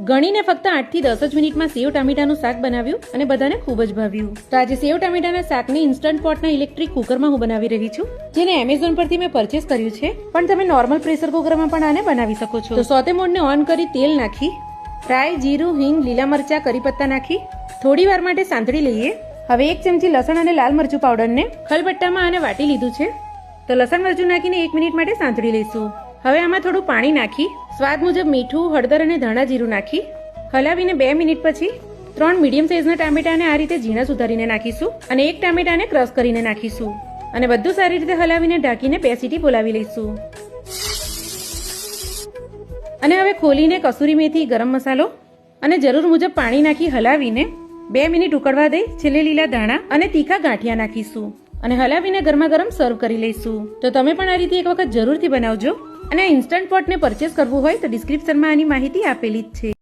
ગણીને ફક્ત આઠથી દસ જ મિનિટમાં સેવ ટામેટાનું શાક બનાવ્યું અને બધાને ખૂબ જ ભાવ્યું. તો આજે સેવ ટામેટાના શાકને ઇન્સ્ટન્ટ પોટના ઇલેક્ટ્રિક કુકરમાં હું બનાવી રહી છું, જેને એમેઝોન પરથી મેં પરચેસ કર્યું છે. પણ તમે નોર્મલ પ્રેશર કુકરમાં પણ આને બનાવી શકો છો. તો સોતે મોડને ઓન કરી તેલ નાખી, ફ્રાય જીરું, હિંગ, લીલા મરચા કરી પત્તા નાખી. થોડી વાર માટે સાંતળી લઈએ. હવે એક ચમચી લસણ અને લાલ મરચું પાવડરને ખલબટ્ટામાં આને વાટી લીધું છે. તો લસણ મરચું નાખીને એક મિનિટ માટે સાંતળી લઈશું. હવે આમાં થોડું પાણી નાખી, સ્વાદ મુજબ મીઠું, હળદર અને ધાણા જીરું નાખી, હલાવીને બે મિનિટ પછી ત્રણ મીડિયમ સાઇઝના ટામેટાને આ રીતે ઝીણા સુધારીને નાખીશું અને એક ટામેટાને ક્રશ કરીને નાખીશું. અને બધું સારી રીતે હલાવીને ઢાંકીને બે સીટી બોલાવી લઈશું. અને હવે ખોલીને કસૂરી મેથી, ગરમ મસાલો અને જરૂર મુજબ પાણી નાખી હલાવીને બે મિનિટ ઉકળવા દઈ છેલ્લે લીલા ધાણા અને તીખા ગાંઠિયા નાખીશું. અને હલાવીને ગરમા ગરમ સર્વ કરી લઈશું. તો તમે પણ આ રીતે એક વખત જરૂરથી બનાવજો. અને ઇન્સ્ટન્ટ પોટને પરચેસ કરવું હોય તો ડિસ્ક્રિપ્શનમાં આની માહિતી આપેલી જ છે.